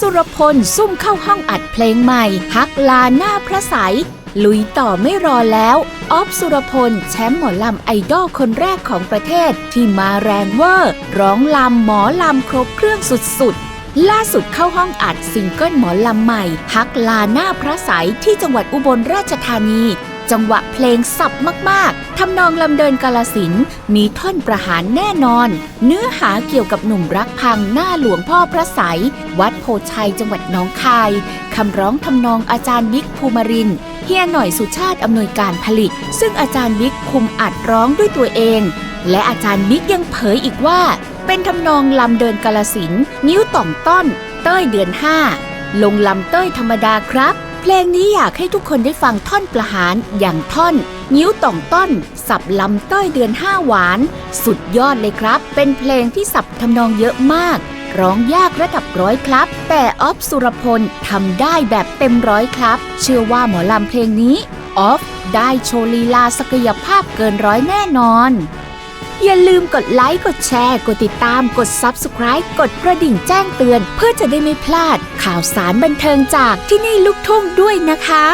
สุรพลซุ่มเข้าห้องอัดเพลงใหม่ ฮักลาหน้าพระใสยลุยต่อไม่รอแล้ว ออฟสุรพล แชมป์หมอลำไอดอลคนแรกของประเทศ ที่มาแรงเวอร์ ร้องลำหมอลำครบเครื่องสุดๆ ล่าสุดเข้าห้องอัดซิงเกิลหมอลำใหม่ ฮักลาหน้าพระใสยที่จังหวัดอุบลราชธานี จังหวะเพลงสับมากๆ ทำนองลำเดินกาลสินมีท่อนประหารแน่นอน เนื้อหาเกี่ยวกับหนุ่มรักพังหน้าหลวงพ่อพระไสยวัดโพชัยจังหวัดหนองคาย คำร้องทำนองอาจารย์บิ๊กภูมิรินเฮียหน่อยสุชาติอำนวยการผลิต ซึ่งอาจารย์บิ๊กคุมอัดร้องด้วยตัวเอง และอาจารย์บิ๊กยังเผยอีกว่า เป็นทำนองลำเดินกาลสินนิ้วต่องต้น เต้ยเดือนห้าลงลำเต้ยธรรมดาครับ เพลงนี้อยากให้ทุกคนได้ฟังท่อนประหารอย่างท่อน นิ้วต่องต้น สับลำต้อยเดือนห้าหวาน สุดยอดเลยครับ เป็นเพลงที่สับทำนองเยอะมาก ร้องยากระดับร้อยครับ แต่ออฟสุรพลทำได้แบบเต็มร้อยครับ เชื่อว่าหมอลำเพลงนี้ออฟได้โชว์ลีลาศักยภาพเกินร้อยแน่นอน อย่าลืมกดไลค์ กดแชร์ กดติดตาม กด Subscribe กดกระดิ่งแจ้งเตือน เพื่อจะได้ไม่พลาดข่าวสารบันเทิงจากที่นี่ลูกทุ่งด้วยนะคะ